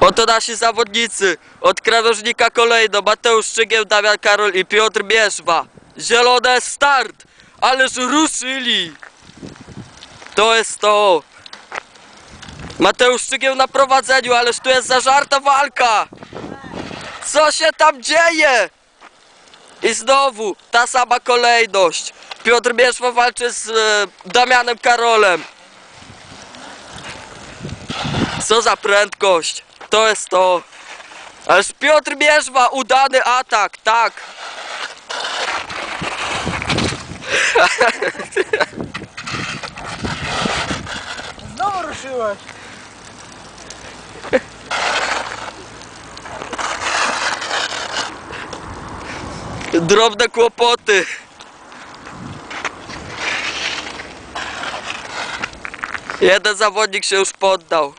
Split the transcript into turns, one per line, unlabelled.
Oto nasi zawodnicy. Od krawężnika kolejno Mateusz Szczygieł, Damian Karol i Piotr Mierzwa. Zielone start! Ależ ruszyli! To jest to. Mateusz Szczygieł na prowadzeniu, ależ tu jest zażarta walka! Co się tam dzieje? I znowu ta sama kolejność. Piotr Mierzwa walczy z e, Damianem Karolem. Co za prędkość! To jest to! Ależ Piotr Mierzwa, udany atak, tak!
Znowu ruszyłeś.
Drobne kłopoty! Jeden zawodnik się już poddał.